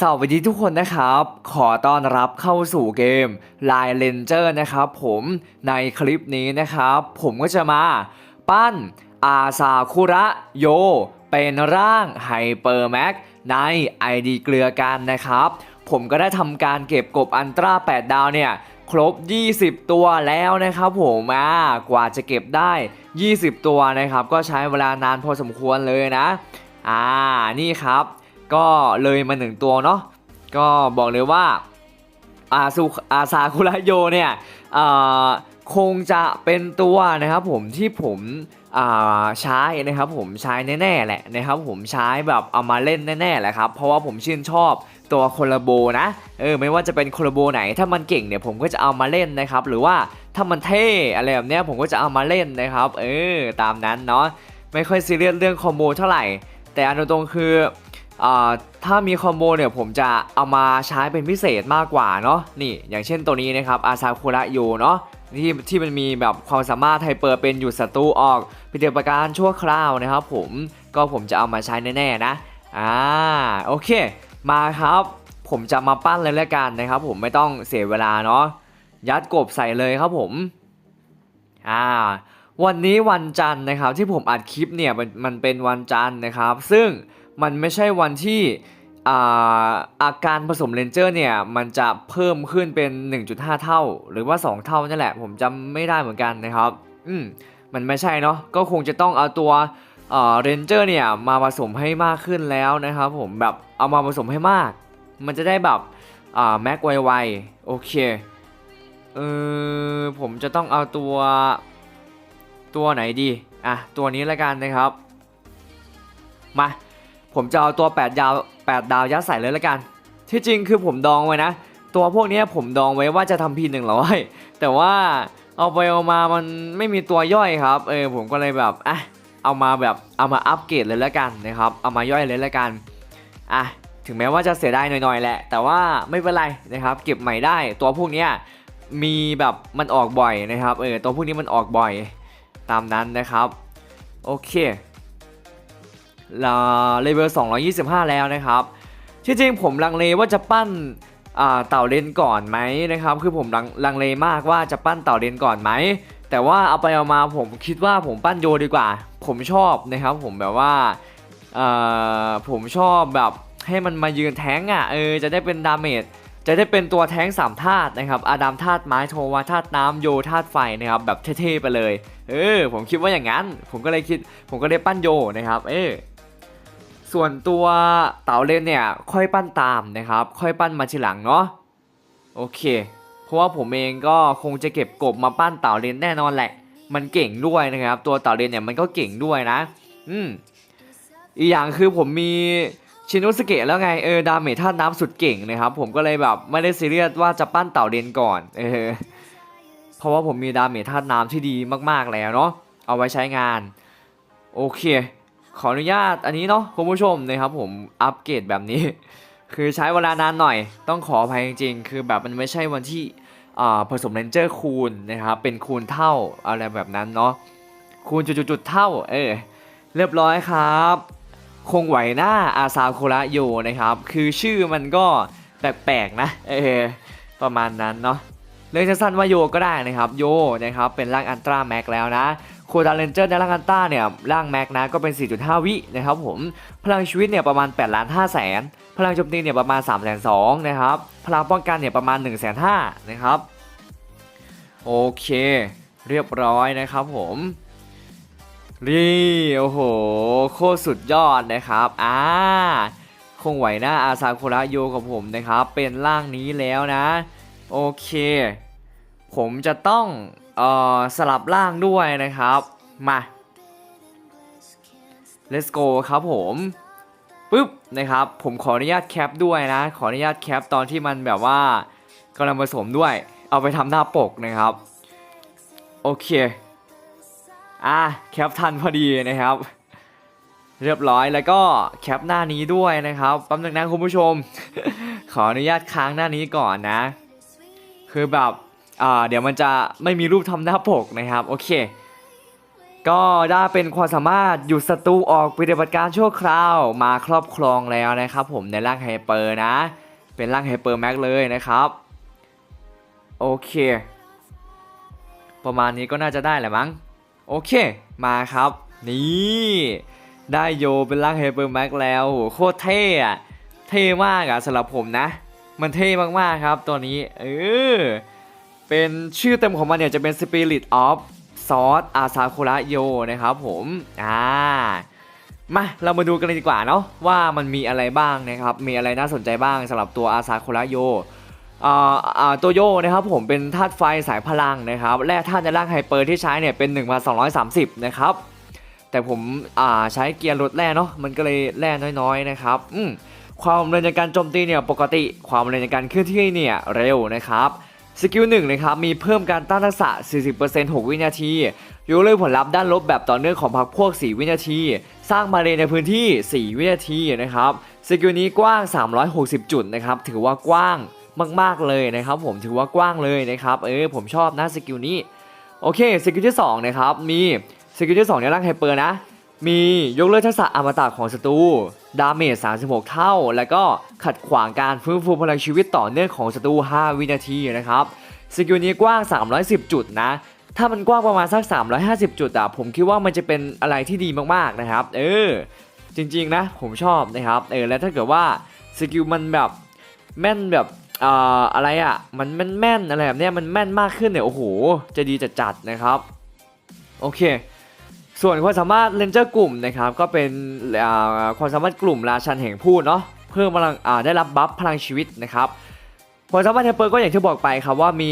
สวัสดีทุกคนนะครับ ขอต้อนรับเข้าสู่เกม Line Ranger นะครับผมในคลิปนี้นะครับ ผมก็จะมาปั้นอาซาคุระโย เป็นร่างไฮเปอร์แม็กใน ID เกลือกันนะครับ ผมก็ได้ทำการเก็บกบอันตรา 8 ดาวเนี่ย ครบ 20 ตัวแล้วนะครับผมอ่ากว่าจะเก็บได้ 20 ตัวนะครับ ก็ใช้เวลานานพอสมควรเลยนะ อ่านี่ครับ ก็เลยมาหนึ่งตัวเนาะก็บอกเลยว่าอาซูอาซาคุระโยเนี่ยคงจะเป็นตัวนะครับผมที่ผมใช้นะครับผมใช้แน่ๆแหละนะครับผมใช้แบบเอามาเล่นแน่ๆแหละครับเพราะว่าผมชื่นชอบตัวโคลาโบนะเออไม่ว่าจะเป็นโคลาโบไหนถ้ามันเก่งเนี่ยผมก็จะเอามาเล่นนะครับหรือว่าถ้ามันเท่อะไรแบบเนี้ยผมก็จะเอามาเล่นนะครับเออตามนั้นเนาะไม่ค่อยซีเรียสเรื่องคอมโบเท่าไหร่ แต่อันตรงคือ ถ้ามีคอมโบเนี่ยผมจะเอามาใช้เป็นพิเศษมากกว่าเนาะนี่อย่างเช่นตัวนี้นะครับอาซาคุระโยเนาะที่ที่มันมีแบบความสามารถไฮเปอร์เป็นอยู่ศัตรูออกเป็นเดีประการชั่วคราวนะครับ ผมก็ผมจะเอามาใช้แน่ๆนะอ่าโอเค มาครับ ผมจะมาปั้นเลยแล้วกันนะครับ ผมไม่ต้องเสียเวลาเนาะยัดกบใส่เลยครับผมอ่าวันนี้วันจันทร์นะครับ ที่ผมอัดคลิปเนี่ยมันมันเป็นวันจันทร์นะครับ ซึ่ง มันไม่ใช่วันที่อาอาการผสมเลนเจอร์เนี่ยมันจะเพิ่มขึ้นเป็น 1.5 เท่า หรือว่า 2 เท่านั่นแหละ ผมจำไม่ได้เหมือนกันนะครับ อืมมันไม่ใช่เนาะก็คงจะต้องเอาตัวเรนเจอร์เนี่ยมาผสมให้มากขึ้นแล้วนะครับผมแบบเอามาผสมให้มาก มันจะได้แบบแม็กไวๆโอเคเออผมจะต้องเอาตัวตัวไหนดีอะตัวนี้ล้วกันนะครับมา ผมจะเอาตัว 8 ดาว 8 ดาวยัดใส่เลยล้วกัน ที่จริงคือผมดองไว้นะ ตัวพวกนี้ผมดองไว้ว่าจะทำพีหนึ่งร้อยแต่ว่าเอาไปเอามามันไม่มีตัวย่อยครับ เออผมก็เลยแบบอะเอามาแบบเอามาอัปเกรดเลยล้วกันนะครับ เอามาย่อยเลยล้วกันอะถึงแม้ว่าจะเสียดายหน่อยๆแหละ แต่ว่าไม่เป็นไรนะครับ เก็บใหม่ได้ตัวพวกนี้มีแบบมันออกบ่อยนะครับเออตัวพวกนี้มันออกบ่อยตามนั้นนะครับ โอเค เลเวล225 แล้วนะครับที่จริงผมลังเลว่าจะปั้นเต่าเลนก่อนไหมนะครับ คือผมลังลงเลมากว่าจะปั้นเต่าเลนก่อนไหม แต่ว่าเอาไปเอามาผมคิดว่าผมปั้นโยดีกว่า ผมชอบนะครับ ผมแบบว่าผมชอบแบบให้มันมายืนแท้งอะเออจะได้เป็นดาเมจจะได้เป็นตัวแท้งสามธาตุนะครับ อาดามธาตุไม้โทวาธาตุน้ำโยธาตุไฟนะครับ แบบเท่ๆไปเลย เออ ผมคิดว่าอย่างนั้น ผมก็เลยคิด ผมก็เลยปั้นโยนะครับ เออ ส่วนตัวเต่าเลนเนี่ยค่อยปั้นตามนะครับ ค่อยปั้นมาทีหลังเนาะโอเค เพราะว่าผมเองก็คงจะเก็บกบมาปั้นเต่าเลนแน่นอนแหละ มันเก่งด้วยนะครับ ตัวเต่าเลนเนี่ยมันก็เก่งด้วยนะ อืมอีกอย่างคือผมมีชินโนสเกะแล้วไงเออดาเมจธาตุน้ำสุดเก่งนะครับ ผมก็เลยแบบไม่ได้ซีเรียสว่าจะปั้นเต่าเลนก่อนเออเพราะว่าผมมีดาเมจธาตุน้ำที่ดีมากๆแล้วเนาะเอาไว้ใช้งาน โอเค ขออนุญาตอันนี้เนาะคุณผู้ชมนะครับผมอัปเกรดแบบนี้ คือใช้เวลานานหน่อย ต้องขออภัยจริงๆ คือแบบมันไม่ใช่วันที่ผสมเลนเจอร์คูณนะครับเป็นคูณเท่าอะไรแบบนั้นเนาะคูณจุดๆๆเท่าเออเรียบร้อยครับ คงไหวหน้าอาซาโคระโยนะครับ คือชื่อมันก็แปลกๆนะเออประมาณนั้นเนาะเรียกสั้นๆว่าโยก็ได้นะครับ โยนะครับเป็นร่างอันตราแม็กแล้วนะ โคดาเลนเจอร์ในร่างอันต้าเนี่ยร่างแม็กนะก็เป็น 4.5 วินะครับผมพลังชีวิตเนี่ยประมาณ8ล้าน5แสนพลังโจมตีเนี่ยประมาณ3แสน2นะครับพลังป้องกันเนี่ยประมาณ1แสน5นะครับโอเค เรียบร้อยนะครับผมนี่โอ้โห โคตรสุดยอดนะครับอ่าคงไหวหน้าอาซาคุระโยกับผมนะครับ เป็นร่างนี้แล้วนะ โอเค ผมจะต้องเอ่อสลับร่างด้วยนะครับ มา let's go ครับผมปึ๊บนะครับ ผมขออนุญาตแคปด้วยนะ ขออนุญาตแคปตอนที่มันแบบว่ากำลังผสมด้วย เอาไปทำหน้าปกนะครับ โอเค อะแคปทันพอดีนะครับ เรียบร้อยแล้วก็แคปหน้านี้ด้วยนะครับแป๊บนึงนะคุณผู้ชม ขออนุญาตค้างหน้านี้ก่อนนะ คือแบบ อ่าเดี๋ยวมันจะไม่มีรูปทำหน้าปกนะครับโอเค ก็ได้เป็นความสามารถหยุดศัตรูออกปฏิบัติการชั่วคราวมาครอบครองแล้วนะครับผมในร่างไฮเปอร์นะ เป็นร่างไฮเปอร์แม็กเลยนะครับโอเค ประมาณนี้ก็น่าจะได้แหละมั้งโอเคมาครับ นี่ได้โยเป็นร่างไฮเปอร์แม็กแล้วโหโคตรเท่อะเท่มากอะสำหรับผมนะ มันเท่มากๆครับตัวนี้เออ เป็นชื่อเต็มของมันเนี่ยจะเป็น Spirit of s o r อาซาคุระโยนะครับผมอ่ามาเรามาดูกันเลยดีกว่าเนาะว่ามันมีอะไรบ้างนะครับ มีอะไรน่าสนใจบ้างสำหรับตัวอาซาคุระโยอ่าอ่าตัวโยนะครับผมเป็นธาตุไฟสายพลังนะครับแร่ธาตุในร่างไฮเปอร์ที่ใช้เนี่ยเป็น 1230 นะครับ แต่ผมอ่าใช้เกียร์ลดแร่เนาะมันก็เลยแร่น้อยๆนะครับอืมความเร็วในการโจมตีเนี่ยปกติความเร็วในการเคลื่อนที่เนี่ยเร็วนะครับ สกิลหนึ่งนะครับมีเพิ่มการต้านทักษะ 40% 6 วินาทียกเลิกผลลัพธ์ด้านลบแบบต่อเนื่องของพรรคพวก 4 วินาที สร้างมาเลในพื้นที่ 4 วินาทีนะครับสกิลนี้กว้าง 360 จุดนะครับถือว่ากว้างมากๆเลยนะครับ ผมถือว่ากว้างเลยนะครับเออผมชอบนะสกิลนี้โอเคสกิลที่2นะครับมีสกิลที่2ในร่างไฮเปอร์นะ มียกเลิกทักษะอมตะของศัตรูดาเมจ 36 เท่า แล้วก็ขัดขวางการฟื้นฟูพลังชีวิตต่อเนื่องของศัตรู 5 วินาทีนะครับสกิลนี้กว้าง 310 จุดนะ ถ้ามันกว้างประมาณสัก 350 จุดอะผมคิดว่ามันจะเป็นอะไรที่ดีมากๆนะครับ เออ จริงๆนะ ผมชอบนะครับ เออ แล้วถ้าเกิดว่าสกิลมันแบบแม่นแบบเอ่ออะไรอะมันแม่นแม่นๆอะไรแบบเนี้ยมันแม่นมากขึ้นเนี่ย โอ้โห จะดีจัดจัดๆนะครับ โอเค ส่วนความสามารถเลนเจอร์กลุ่มนะครับก็เป็นความสามารถกลุ่มราชันแห่งพูดเนาะเพิ่มพลังได้รับบัฟพลังชีวิตนะครับความสามารถเทมเปอร์ก็อย่างที่บอกไปครับว่ามี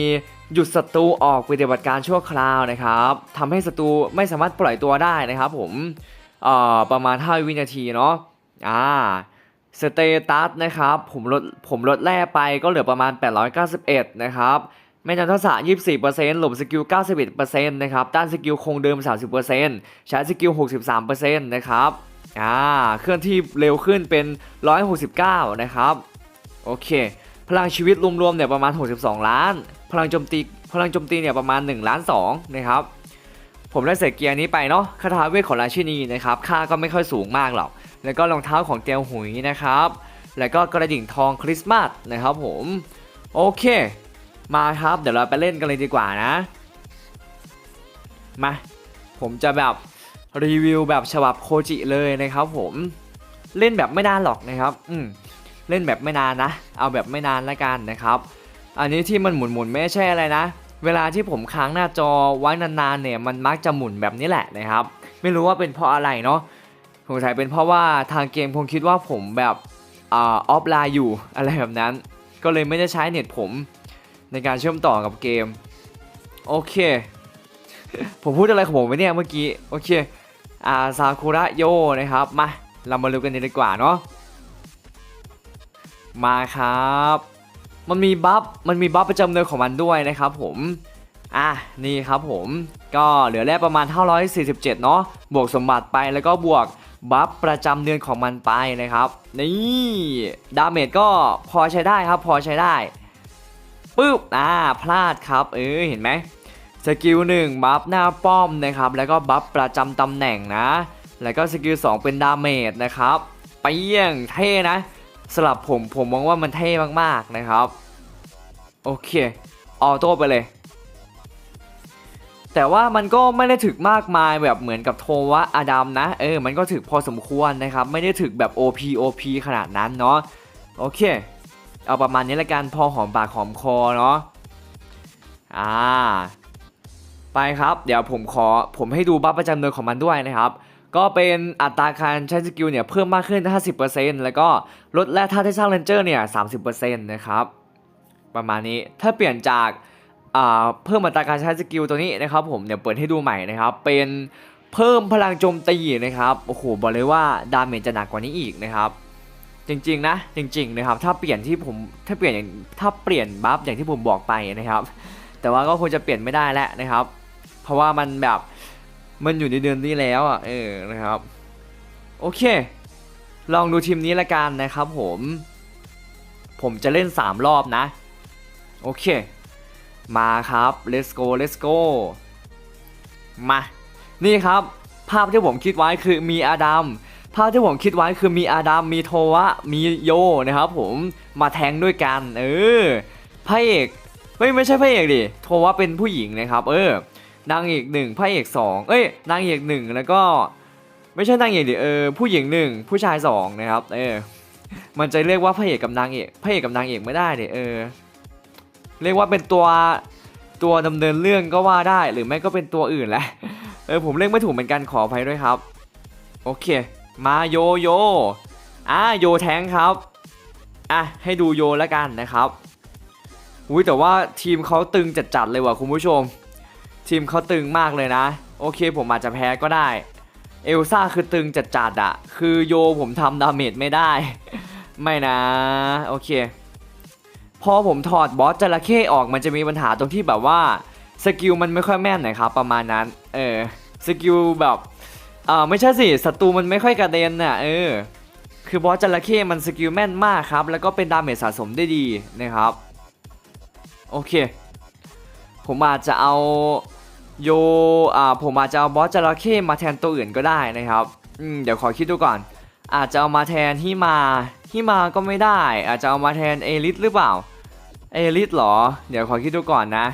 หยุดศัตรูออกปฏิบัติการชั่วคราวนะครับทำให้ศัตรูไม่สามารถปล่อยตัวได้นะครับผมประมาณ5วินาทีเนาะอ่าสเตตัสนะครับผมลดผมลดแร่ไปก็เหลือประมาณ 891 นะครับ แม่นยำทักษะ 24%หลบสกิล 91%นะครับต้านสกิลคงเดิม 30%ใช้สกิล 63%นะครับ อ่า เคลื่อนที่เร็วขึ้นเป็น 169 นะครับ โอเค พลังชีวิตรวมๆเนี่ยประมาณ 62 ล้าน พลังโจมตี พลังโจมตีเนี่ยประมาณ 1 ล้าน2นะครับ ผมได้ใส่เกียร์นี้ไปเนาะ คาถาเวทของราชินีนะครับ ค่าก็ไม่ค่อยสูงมากหรอก แล้วก็รองเท้าของเตียวหุยนะครับ แล้วก็กระดิ่งทองคริสต์มาสนะครับผม โอเค มาครับ เดี๋ยวเราไปเล่นกันเลยดีกว่านะ มา ผมจะแบบรีวิวแบบฉบับโคจิเลยนะครับผมเล่นแบบไม่นานหรอกนะครับ อืมเล่นแบบไม่นานนะ เอาแบบไม่นานละกันนะครับ อันนี้ที่มันหมุนหมุนๆไม่ใช่อะไรนะ เวลาที่ผมค้างหน้าจอไว้นานๆเนี่ยมันมักจะหมุนแบบนี้แหละนะครับ ไม่รู้ว่าเป็นเพราะอะไรเนาะสงสัยเป็นเพราะว่าทางเกมคงคิดว่าผมแบบออฟไลน์อยู่อะไรแบบนั้น ก็เลยไม่ได้ใช้เน็ตผม ในการเชื่อมต่อกับเกม โอเค ผมพูดอะไรของผมไปเนี่ยเมื่อกี้ โอเคอาซากุระโยนะครับ มา เรามาดูกันเลยดีกว่าเนาะ มาครับ มันมีบัฟ มันมีบัฟประจำเดือนของมันด้วยนะครับผม อะ นี่ครับผม ก็เหลือแร่ประมาณ 547 เนาะ บวกสมบัติไปแล้วก็บวกบัฟประจำเดือนของมันไปนะครับ นี่ ดาเมจก็พอใช้ได้ครับ พอใช้ได้ ปึ๊บอ่าพลาดครับ เออเห็นไหมสกิลหนึ่งบัฟหน้าป้อมนะครับ แล้วก็บัฟประจำตำแหน่งนะ แล้วก็สกิล2เป็นดาเมจนะครับไปเปี้ยงเท่นะสำหรับผมผมมองว่ามันเท่มากๆนะครับ โอเคออโต้ไปเลย แต่ว่ามันก็ไม่ได้ถึกมากมายแบบเหมือนกับโทวะอาดัมนะ เออ มันก็ถึกพอสมควรนะครับ ไม่ได้ถึกแบบ OP OP ขนาดนั้นเนาะโอเค เอาประมาณนี้ละกันพอหอมปากหอมคอเนาะอ่าไปครับ เดี๋ยวผมขอผมให้ดูบัฟประจำเดือนของมันด้วยนะครับ ก็เป็นอัตราการใช้สกิลเนี่ยเพิ่มมากขึ้น 50%แล้วก็ลดแร่ธาตุที่สร้างเรนเจอร์เนี่ย 30%นะครับ ประมาณนี้ถ้าเปลี่ยนจากอ่าเพิ่มอัตราการใช้สกิลตัวนี้นะครับผมเดี๋ยวเปิดให้ดูใหม่นะครับ เป็นเพิ่มพลังโจมตีนะครับ โอ้โห บอกเลยว่าดาเมจจะหนักกว่านี้อีกนะครับ จริงๆนะจริงๆนะครับถ้าเปลี่ยนที่ผมถ้าเปลี่ยนอย่างถ้าเปลี่ยนบัฟอย่างที่ผมบอกไปนะครับ แต่ว่าก็คงจะเปลี่ยนไม่ได้แล้วนะครับ เพราะว่ามันแบบมันอยู่ในเดือนนี้แล้วอะเออนะครับโอเค ลองดูทีมนี้ละกันนะครับผม ผมจะเล่น 3 รอบนะ โอเค มาครับ let's go let's go มา นี่ครับ ภาพที่ผมคิดไว้คือมีอาดัม ภาพที่ผมคิดไว้คือมีอาดัมมีโทวะมีโยนะครับผมมาแทงด้วยกัน เออพระเอกเฮ้ยไม่ใช่พระเอกดิโทวะเป็นผู้หญิงนะครับ เออนางเอกหนึ่งพระเอกสองเอ้ยนางเอกหนึ่งแล้วก็ ไม่ใช่นางเอกดิเออผู้หญิงหนึ่งผู้ชายสองนะครับเออมันจะเรียกว่าพระเอกกับนางเอกพระเอกกับนางเอกไม่ได้ดิเออเรียกว่าเป็นตัวตัวดำเนินเรื่องก็ว่าได้หรือไม่ก็เป็นตัวอื่นแหละเออผมเรียกไม่ถูกเหมือนกันขออภัยด้วยครับ โอเค มาโยโยอะโยแทงครับอะให้ดูโยแล้วกันนะครับอุ้ยแต่ว่าทีมเขาตึงจัดๆเลยว่ะคุณผู้ชม ทีมเขาตึงมากเลยนะ โอเคผมอาจจะแพ้ก็ได้ เอลซ่าคือตึงจัดๆอะคือโยผมทำดาเมจไม่ได้ ไม่นะ โอเค พอผมถอดบอสจระเข้ออกมันจะมีปัญหาตรงที่แบบว่าสกิลมันไม่ค่อยแม่นหนะครับประมาณนั้น เออสกิลแบบ อ่าไม่ใช่สิศัตรูมันไม่ค่อยกระเด็นน่ะเออ คือบอสจระเข้มันสกิลแม่นมากครับ แล้วก็เป็นดาเมจสะสมได้ดีนะครับ โอเค ผมอาจจะเอาโยอ่าผมอาจจะเอาบอสจระเข้มาแทนตัวอื่นก็ได้นะครับอืมเดี๋ยวขอคิดดูก่อน อาจจะเอามาแทนฮิมาฮิมาก็ไม่ได้ อาจจะเอามาแทนเอลิสหรือเปล่า เอลิสเหรอ เดี๋ยวขอคิดดูก่อนนะ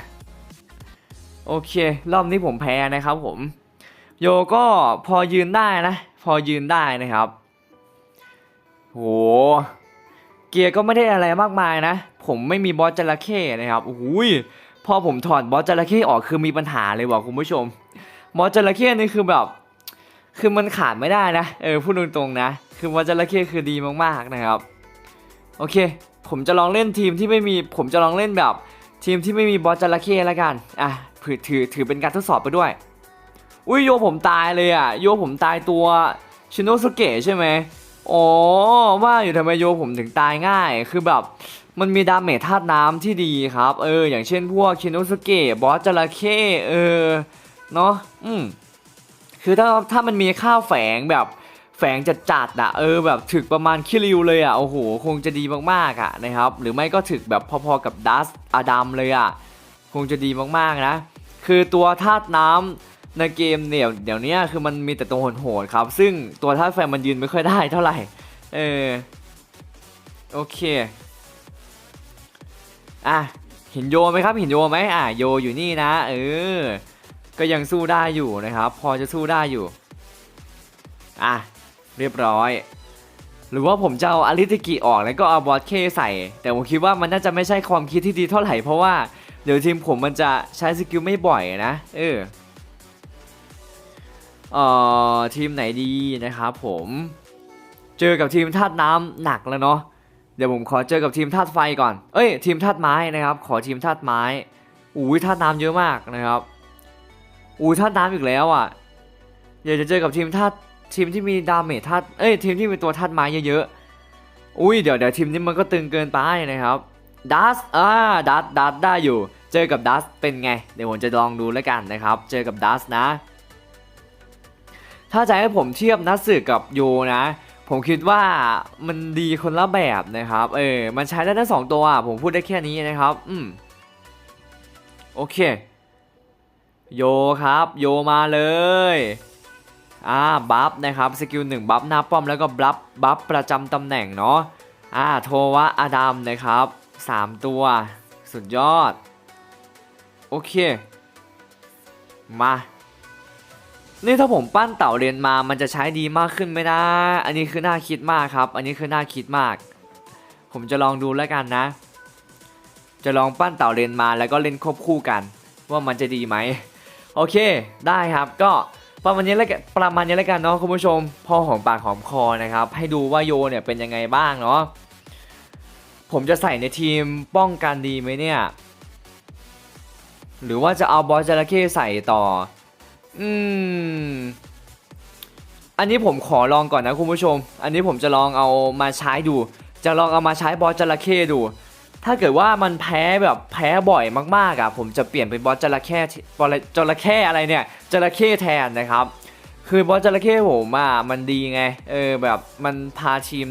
โอเค รอบนี้ผมแพ้นะครับผม โยก็พอยืนได้นะ พอยืนได้นะครับโหเกียร์ก็ไม่ได้อะไรมากมายนะ ผมไม่มีบอสจระเข้นะครับโอ้ยพอผมถอดบอสจระเข้ออกคือมีปัญหาเลยว่ะคุณผู้ชม บอสจระเข้นี่คือแบบ คือมันขาดไม่ได้นะ เออพูดตรงๆนะ คือบอสจระเข้คือดีมากๆนะครับ โอเค ผมจะลองเล่นทีมที่ไม่มี ผมจะลองเล่นแบบ ทีมที่ไม่มีบอสจระเข้แล้วกัน อะถือถือถือเป็นการทดสอบไปด้วย อุ้ยโยผมตายเลยอะโยผมตายตัวชินโนสุเกะใช่ไหมอ๋อว่าอยู่ทำไมโยผมถึงตายง่าย คือแบบมันมีดาเมจธาตุน้ำที่ดีครับ เออ อย่างเช่นพวกชินโนสุเกะบอสจระเข้เออเนาะอืมคือถ้าถ้ามันมีข้าวแฝงแบบแฝงจัดจัดอะเออแบบถึกประมาณคิริวเลยอะโอ้โหคงจะดีมากๆอะนะครับ หรือไม่ก็ถึกแบบพอๆกับดัสอดัมเลยอะคงจะดีมากๆนะ คือตัวธาตุน้ำ ในเกมเนี่ยเดี๋ยวนี้คือมันมีแต่ตัวโหดๆครับ ซึ่งตัวธาตุไฟมันยืนไม่ค่อยได้เท่าไหร่ เออ โอเค อะเห็นโยไหมครับเห็นโยไหมอะโยอยู่นี่นะ เออ ก็ยังสู้ได้อยู่นะครับ พอจะสู้ได้อยู่ อะ เรียบร้อย หรือว่าผมจะเอาอาริติกิออกแล้วก็เอาบอสเคใส่ แต่ผมคิดว่ามันน่าจะไม่ใช่ความคิดที่ดีเท่าไหร่เพราะว่าเดี๋ยวทีมผมมันจะใช้สกิลไม่บ่อยนะ เออ เอ่อทีมไหนดีนะครับผมเจอกับทีมธาตุน้ำหนักแล้วเนาะเดี๋ยวผมขอเจอกับทีมธาตุไฟก่อน เอ้ยทีมธาตุไม้นะครับ ขอทีมธาตุไม้อุ้ยธาตุน้ำเยอะมากนะครับอุ้ยธาตุน้ำอีกแล้วอะอยากจะเจอกับทีมธาตุทีมที่มีดาเมจธาตุเอ้ยทีมที่มีตัวธาตุไม้เยอะๆอุ้ยเดี๋ยวเดี๋ยวทีมนี้มันก็ตึงเกินไปนะครับดัสอ่าดัสดัสได้อยู่ เจอกับดัสเป็นไง เดี๋ยวผมจะลองดูแล้วกันนะครับ เจอกับดัสนะ ถ้าจะให้ผมเทียบนัดสึกกับโยนะ ผมคิดว่ามันดีคนละแบบนะครับ เออ มันใช้ได้ทั้งสองตัวอะผมพูดได้แค่นี้นะครับ อืม โอเค โยครับ โยมาเลยอ่าบัฟนะครับสกิลหนึ่งบัฟหน้าป้อมแล้วก็บัฟบัฟประจำตำแหน่งเนาะอ่าโทวะอาดัมนะครับสามตัว สุดยอด โอเค มา นี่ถ้าผมปั้นเต่าเรียนมา มันจะใช้ดีมากขึ้นไหมนะ อันนี้คือน่าคิดมากครับ อันนี้คือน่าคิดมาก ผมจะลองดูแล้วกันนะ จะลองปั้นเต่าเรียนมาแล้วก็เล่นควบคู่กัน ว่ามันจะดีไหม โอเค ได้ครับ ก็ประมาณนี้แล้วกันประมาณนี้แล้วกันเนาะคุณผู้ชม พอหอมปากหอมคอนะครับ ให้ดูว่าโยเนี่ยเป็นยังไงบ้างเนาะ ผมจะใส่ในทีมป้องกันดีไหมเนี่ย หรือว่าจะเอาบอสจระเข้ใส่ต่อ อืม อันนี้ผมขอลองก่อนนะคุณผู้ชม อันนี้ผมจะลองเอามาใช้ดู จะลองเอามาใช้บอสจระเข้ดู ถ้าเกิดว่ามันแพ้แบบแพ้บ่อยมากๆอะผมจะเปลี่ยนเป็นบอสจระเข้บอสจระเข้อะไรเนี่ยจระเข้แทนนะครับ คือบอสจระเข้ผมอะมันดีไง เออแบบมันพาทีม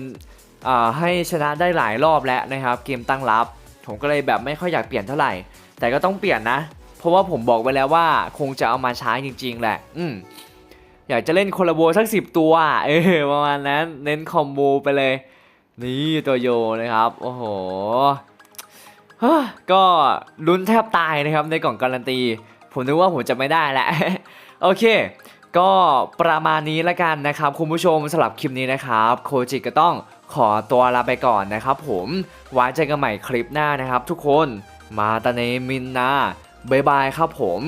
อ่าให้ชนะได้หลายรอบแล้วนะครับ เกมตั้งรับ ผมก็เลยแบบไม่ค่อยอยากเปลี่ยนเท่าไหร่ แต่ก็ต้องเปลี่ยนนะ เพราะว่าผมบอกไว้แล้วว่าคงจะเอามาใช้จริง ๆ แหละ อืมอยากจะเล่นโคลาโบสักสิบตัว เออประมาณนั้น เน้นคอมโบไปเลย นี่ตัวโยนะครับ โอ้โหก็ลุ้นแทบตายนะครับในกล่องการันตี ผมนึกว่าผมจะไม่ได้แหละ โอเค ก็ประมาณนี้ละกันนะครับ คุณผู้ชมสำหรับคลิปนี้นะครับ โคจิก็ต้องขอตัวลาไปก่อนนะครับผมไว้เจอกันใหม่คลิปหน้านะครับทุกคนมาตาเนมินนา บ๊ายบายครับผม